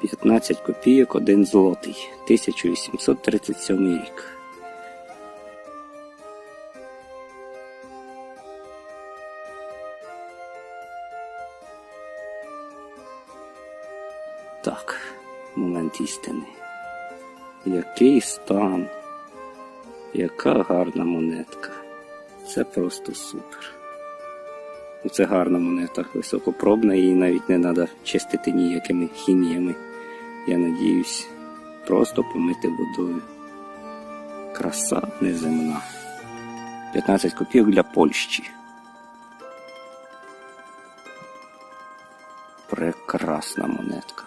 15 копійок, 1 злотий. 1837 рік. Так, момент істини. Який стан? Яка гарна монетка. Це просто супер. Це гарна монета, високопробна, її навіть не треба чистити ніякими хіміями. Я надіюсь, просто помити водою. Краса неземна. 15 копійок для Польщі. Прекрасна монетка.